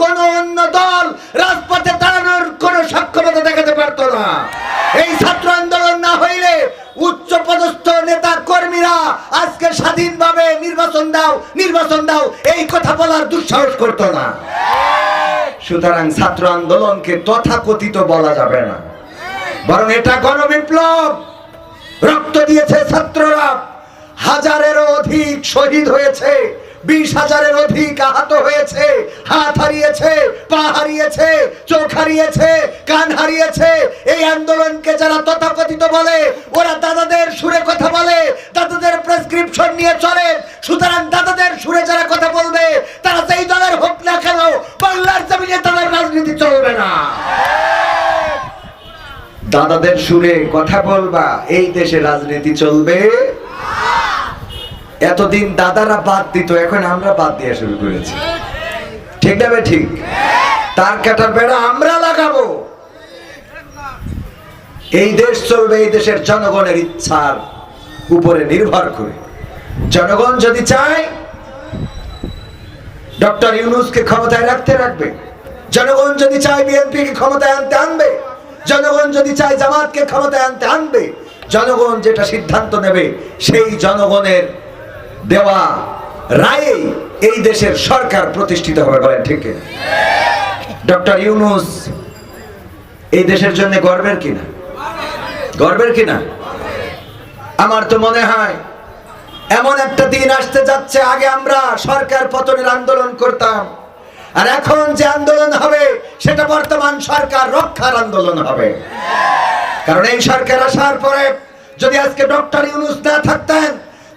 কোন অন্য দল রাজপথে দাঁড়ানোর কোন সক্ষমতা দেখাতে পারতো না। এই ছাত্র আন্দোলন না হইলে উচ্চ পদস্থ নেতা কর্মীরা আজকে স্বাধীনভাবে নির্বাচন দাও নির্বাচন দাও, এই কথা বলার দুঃসাহস করতো না। সুতরাং ছাত্র আন্দোলনকে তথাকথিত বলা যাবে না। বরং এটা গণবিপ্লব। রক্ত দিয়েছে ছাত্ররা। হাজারেরও অধিক শহীদ হয়েছে, বিশ হাজারের অধিক আহত হয়েছে হারিয়েছে, পা হারিয়েছে, চোখ হারিয়েছে, কান হারিয়েছে। এই আন্দোলনকে যারা তথাকথিত বলে, ওরা দাদাদের সুরে কথা বলে, দাদাদের প্রেসক্রিপশন নিয়ে চলে। সুতরাং দাদাদের সুরে যারা কথা বলবে, তারা যেই দলের হোক না কেন, বাংলার জমিনে তাদের রাজনীতি চলবে না। দাদাদের সুরে কথা বলবা, এই দেশে রাজনীতি চলবে? এতদিন দাদারা বাদ দিত, এখন আমরা বাদ দিয়ে শুরু করেছি। ঠিক ঠিক? তার কাটার বেড়া আমরা লাগাবো। এই দেশ চলবে এই দেশের জনগণের ইচ্ছার উপরে নির্ভর করে। জনগণ যদি চায়, ডক্টর ইউনুসকে ক্ষমতায় রাখতে রাখবে। জনগণ যদি চায় বিএনপি কে ক্ষমতায় আনতে আনবে। জনগণ যদি চায় জামাতকে ক্ষমতায় আনতে আনবে। জনগণ যেটা সিদ্ধান্ত নেবে, সেই জনগণের দেওয়া রায়ে এই দেশের সরকার প্রতিষ্ঠিত হবে বলেন ঠিক ডক্টর ইউনুস এই দেশের জন্য গর্বের কিনা? গর্বের কিনা? আমার তো মনে হয়, এমন একটা দিন আসতে যাচ্ছে, আগে আমরা সরকার পতনের আন্দোলন করতাম, আর এখন যে আন্দোলন হবে, সেটা বর্তমান সরকার রক্ষার আন্দোলন হবে। কারণ এই সরকার আসার পরে যদি আজকে ডক্টর ইউনুস না থাকতেন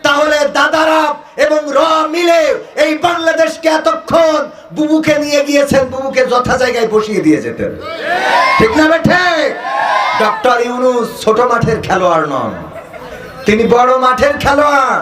তাহলে দাদারা এবং র মিলে এই বাংলাদেশকে এতক্ষণ বুবুকে নিয়ে গিয়েছেন, বুবুকে যথা জায়গায় বসিয়ে দিয়ে যেতেন। ঠিক না ঠিক? ডক্টর ইউনুস ছোট মাঠের খেলোয়াড় নন। তিনি বড় মাঠের খেলোয়াড়।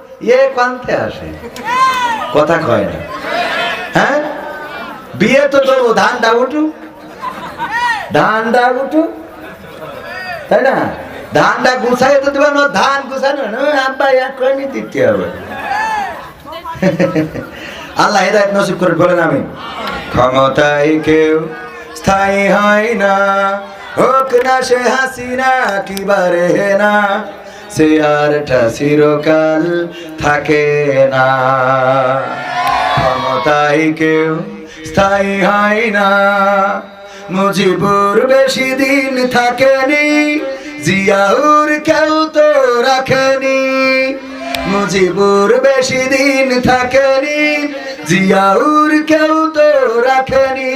ইয়ে কান্তে আসে। কথা কয় না। হ্যাঁ? বিয়ে তো দেবো ধানটা উঠু ধানটা উঠু তাই না? ধানটা গুছাই তো দেবো না ধান গুছানো না আব্বা, এক করে দিতে হবে। আল্লাহ হেদায়ত নসিব করে বলেন আমি ক্ষমতায় কেউ স্থায়ী হয় না। হোক না সে হাসিনা, কি বারে না। সে আরটা চিরকাল থাকে না। ক্ষমতায় কেউ স্থায়ী হয় না। মুজিবুর বেশি দিন থাকেনি, জিয়াউর কেউ তো রাখেনি। মুজিবুর বেশি দিন থাকেনি, জিয়াউর কেউ তো রাখেনি।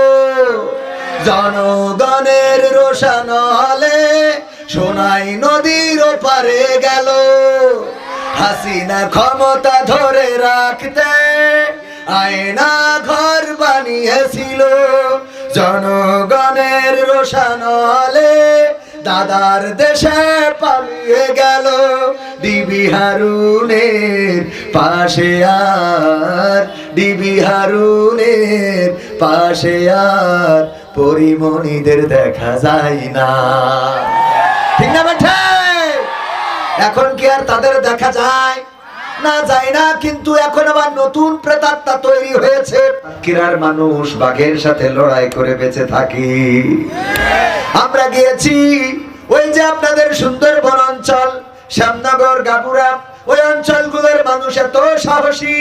জনগণের রোশন হলে সোনাই নদীর ওপারে গেল। হাসিনা ক্ষমতা ধরে রাখতে আয়না ঘর বানিয়েছিল। জনগণের রোশন হলে দাদার দেশে পালিয়ে গেল। ডিবি হারুনের পাশে আর, ডিবি হারুনের পাশে আর পরিমণিদের দেখা যায় না। ঠিক না বেঠে এখন কি আর তাদের দেখা যায়? না যায় না, কিন্তু এখন আবার নতুন তৈরি হয়েছে। লড়াই করে বেঁচে আমরা গিয়েছি ওই যে আপনাদের সুন্দরবন অঞ্চল, শ্যামনগর গাবুরা ওই অঞ্চলগুলোর মানুষ এত সাহসী,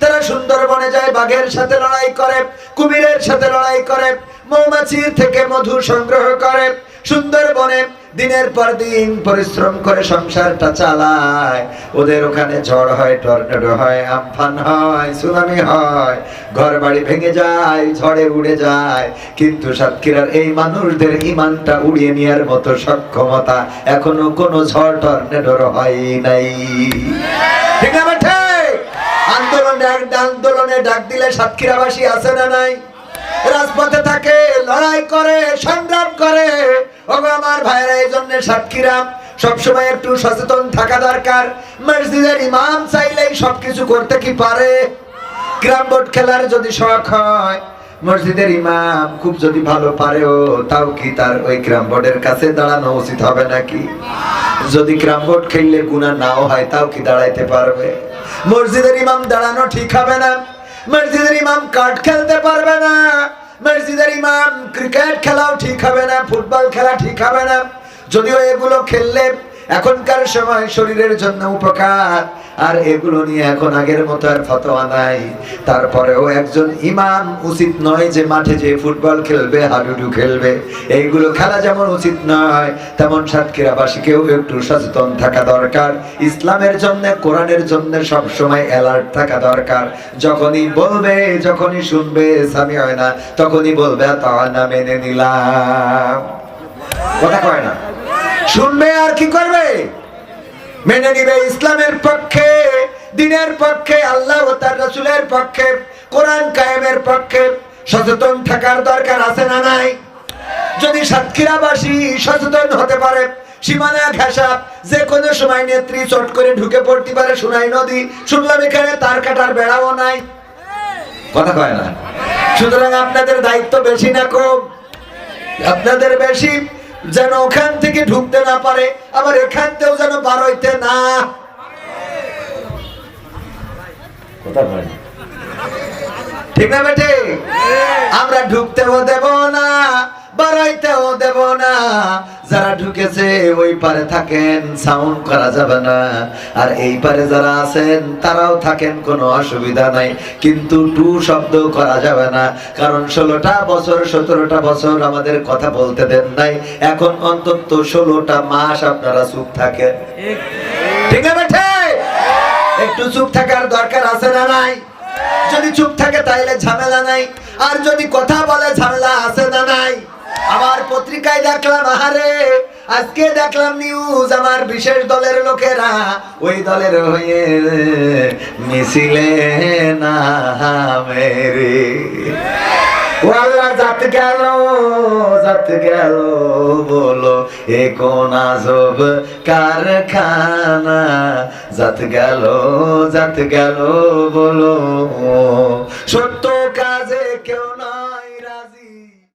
তারা সুন্দরবনে যায়, বাঘের সাথে লড়াই করে, কুমিরের সাথে লড়াই করে। মৌমাছির থেকে মধু সংগ্রহ করে সুন্দরবনে দিনের পর দিন পরিশ্রম করে সংসারটা চালায়। ওদের ওখানে ঝড় হয়, টর্নেডো হয়, আমফান হয়, সুনামি হয় ঘর বাড়ি ভেঙে যায়, ঝড়ে উড়ে যায়। কিন্তু সাতক্ষীরার এই মানুষদের ইমানটা উড়িয়ে নেওয়ার মতো সক্ষমতা এখনও কোনো ঝড়, টর্নেডোর হয় নাই। ঠিক বেঠে আন্দোলনে আন্দোলনে ডাক দিলে সাতক্ষীরাবাসী আছে না নাই? রাজপথে থাকে, লড়াই করে, সংগ্রাম করে। ওগো আমার ভাইরা এই জন্য সাতক্ষীরা সবসময় একটু সচেতন থাকা দরকার। মসজিদের ইমাম চাইলেই সবকিছু করতে কি পারে? গ্রাম বোর্ড খেলার যদি শখ হয়, মসজিদের ইমাম খুব যদি ভালো পারেও, তাও কি তার ওই গ্রাম বোর্ডের কাছে দাঁড়ানো উচিত হবে নাকি? যদি গ্রাম বোর্ড খেললে গুণা নাও হয়, তাও কি দাঁড়াইতে পারবে? মসজিদের ইমাম দাঁড়ানো ঠিক হবে না? মসজিদের ইমাম কাঠ খেলতে পারবে না। মসজিদের ইমাম ক্রিকেট খেলাও ঠিক হবে না, ফুটবল খেলা ঠিক হবে না। যদিও এগুলো খেললে এখনকার সময় শরীরের জন্য উপকার। আর এগুলো নিয়ে এখন আগের মতো আর ফতোয়া নাই। তারপরেও একজন ইমাম উচিত নয় যে মাঠে যে ফুটবল খেলবে, হাডুডু খেলবে। এইগুলো খেলা যেমন উচিত নয়, তেমন সাতক্ষীরাবাসীকেও একটু সচেতন থাকা দরকার। ইসলামের জন্য, কোরআনের জন্য সব সময় অ্যালার্ট থাকা দরকার। যখনই বলবে, যখনই শুনবে, স্বামী হয় না, তখনই বলবে, তা না মেনে নিলাম। কথা কয় না। শুনবে আর কি করবে? মেনে নিবে ইসলামের পক্ষে, দিনের পক্ষে, আল্লাহ ও তার রসুলের পক্ষে, কোরআন কায়েমের পক্ষে। সচেতন থাকার দরকার আছে না নাই? যদি সাতক্ষীরাবাসী সচেতন হতে পারে, সীমানা ঘেঁষা, যে কোনো সময় নেত্রী চট করে ঢুকে পড়তে পারে সোনাই নদী, শুনলাম এখানে তার কাটার বেড়াও নাই। কথা কয় না? সুতরাং আপনাদের দায়িত্ব বেশি না কম? আপনাদের বেশি? যেন ওখান থেকে ঢুকতে না পারে, আবার এখান থেকেও যেন বার হইতে না? ঠিক না বেটে? আমরা ঢুকতেও দেব না, বাড়াইতেও দেব না। যারা ঢুকেছে ওই পারে থাকেন সাউন্ড করা যাবে না। আর এই পারে যারা আছেন, তারাও থাকেন, কোনো অসুবিধা নাই। কিন্তু টু শব্দ করা যাবে না। কারণ ষোলোটা বছর, সতেরোটা বছর আমাদের কথা বলতে দেন নাই। এখন অন্তত ষোলোটা মাস আপনারা চুপ থাকেন। ঠিক আছে একটু চুপ থাকার দরকার আছে না নাই? যদি চুপ থাকে তাইলে ঝামেলা নাই। আর যদি কথা বলে ঝামেলা আছে না নাই? আবার পত্রিকায় দেখলাম, আহারে! আজকে দেখলাম নিউজ আমার বিশেষ দলের লোকেরা ওই দলের হয়ে মিছিলে না মেরে জাত কারখানা? জাত গেল জাত গেল বলো। সত্য